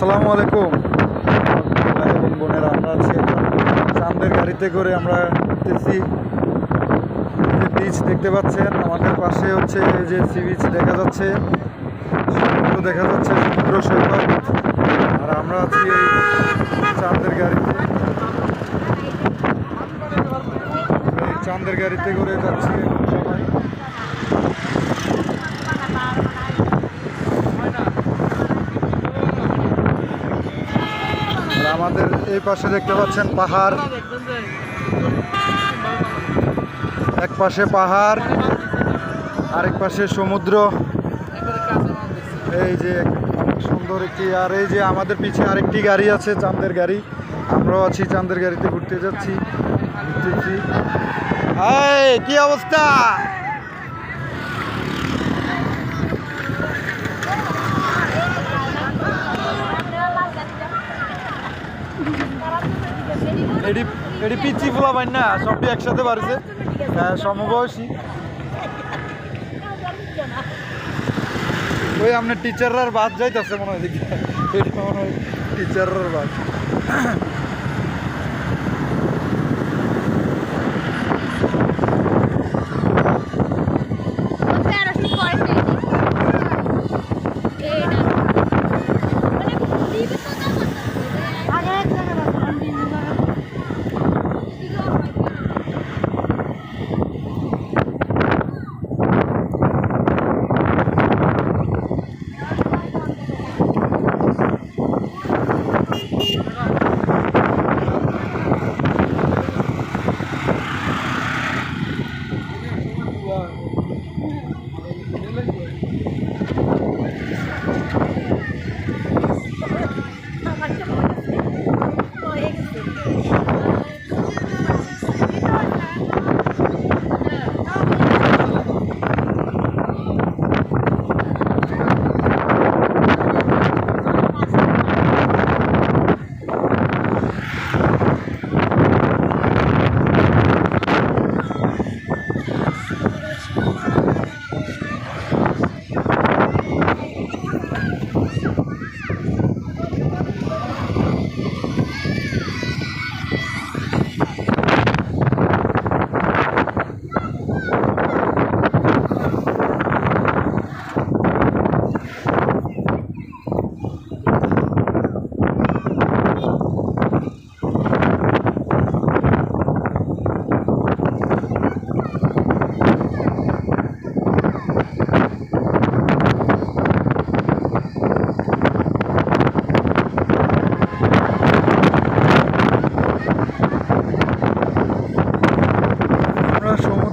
আসসালামু আলাইকুম। এবং বোনেরা, আমরা আছি এখন চাঁদের গাড়িতে করে আমরা উঠতেছি। বিচ দেখতে পাচ্ছেন, আমাদের পাশে হচ্ছে যে সি বিচ দেখা যাচ্ছে। সমুদ্র দেখা যাচ্ছে সমুদ্র সৈকত। আর আমরা আছি এই চাঁদের গাড়িতে। চাঁদের গাড়িতে করে যাচ্ছি সবাই আর আমাদের এই পাশে দেখতে পাচ্ছেন পাহাড়। এক পাশে পাহাড়, আরেক পাশে সমুদ্র। এই যে সুন্দর একটি, আর এই যে আমাদের পিছে আরেকটি গাড়ি আছে, চাঁদের গাড়ি। আমরাও আছি চাঁদের গাড়িতে ঘুরতে যাচ্ছি, ঘুরতেছি। কি অবস্থা? এডি এডি পিচি ফুলা পাই না, সবটি একসাথে বাড়ছে। হ্যাঁ সমবয়সী। ওই আপনার টিচাররার বাদ যাইতেছে মনে হয়। দেখি এটা মনে হয় টিচাররার বাদ।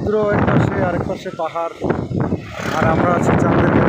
সমুদ্র এক পাশে আরেক পাশে পাহাড় আর আমরা আছি চাঁদের